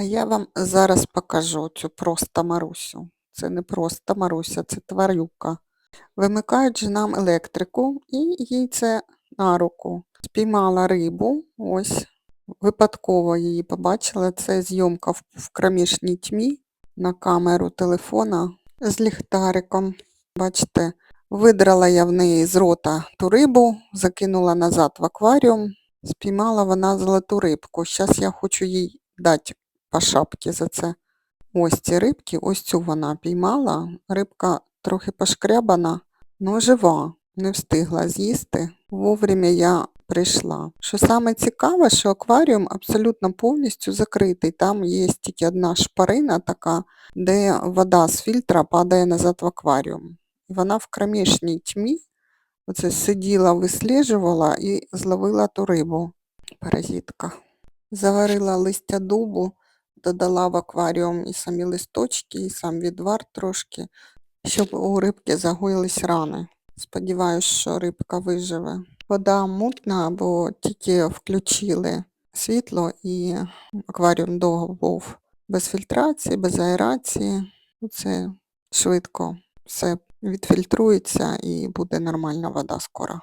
А я вам зараз покажу цю просто Марусю. Це не просто Маруся, це тварюка. Вимикають же нам електрику і їй це на руку. Спіймала рибу, ось, випадково її побачила. Це зйомка в, кромішній тьмі на камеру телефона з ліхтариком. Бачите, видрала я в неї з рота ту рибу, закинула назад в акваріум, спіймала вона золоту рибку. Зараз я хочу їй дати по шапці за це. Ось ці рибки, ось цю вона піймала. Рибка трохи пошкрябана, але жива, не встигла з'їсти. Вовремя я прийшла. Що саме цікаве, що акваріум абсолютно повністю закритий. Там є тільки одна шпарина така, де вода з фільтра падає назад в акваріум. І вона в кромішній тьмі оце сиділа, висліджувала і зловила ту рибу. Паразитка. Заварила листя дубу, додала в акваріум і самі листочки, і сам відвар трошки, щоб у рибки загоїлись рани. Сподіваюсь, що рибка виживе. Вода мутна, бо тільки включили світло і акваріум довго був без фільтрації, без аерації. Це швидко все відфільтрується і буде нормальна вода скоро.